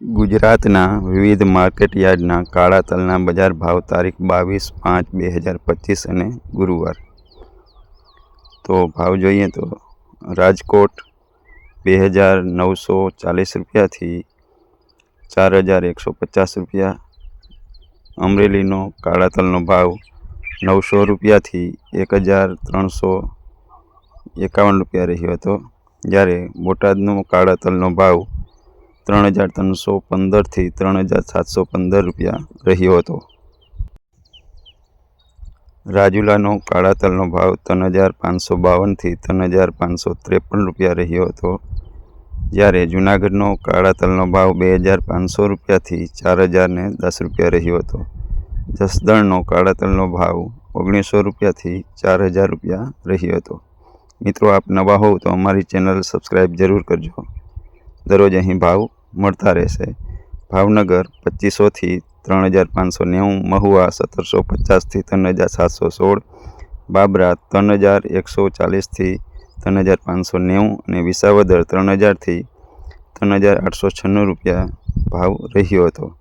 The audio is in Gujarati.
ગુજરાતના વિવિધ માર્કેટ યાર્ડના કાળા તલના બજાર ભાવ તારીખ બાવીસ પાંચ બે હજાર પચીસ અને ગુરુવાર. તો ભાવ જોઈએ તો રાજકોટ બે હજાર નવસો ચાલીસ રૂપિયાથી ચાર હજાર એકસો પચાસ રૂપિયા. અમરેલીનો કાળા તલનો ભાવ નવસો રૂપિયાથી એક હજાર ત્રણસો એકાવન રૂપિયા રહ્યો હતો. જ્યારે બોટાદનો કાળા તલનો ભાવ ત્રણ હજાર ત્રણસો પંદરથી ત્રણ હજાર સાતસો પંદર રૂપિયા રહ્યો હતો. રાજુલાનો કાળા તલનો ભાવ ત્રણ હજાર પાંચસો બાવનથી ત્રણ હજાર પાંચસો ત્રેપન રૂપિયા રહ્યો હતો. જ્યારે જૂનાગઢનો કાળા તલનો ભાવ બે હજાર પાંચસો રૂપિયાથી ચાર હજારને દસ રૂપિયા રહ્યો હતો. જસદણનો કાળા તલનો ભાવ ઓગણીસો રૂપિયાથી ચાર હજાર રૂપિયા રહ્યો હતો. મિત્રો, આપ નવા હોવ તો અમારી ચેનલ સબસ્ક્રાઈબ જરૂર કરજો. દરરોજ અહીં ભાવ મળતા રહેશે. ભાવનગર પચીસોથી ત્રણ હજાર પાંચસો નેવું, મહુવા સત્તરસો પચાસથી ત્રણ હજાર સાતસો સોળ, બાબરા ત્રણ હજાર એકસો ચાલીસથી ત્રણ હજાર પાંચસો નેવું અને વિસાવદર ત્રણ હજારથી ત્રણ હજાર આઠસો છન્નું રૂપિયા ભાવ રહ્યો હતો.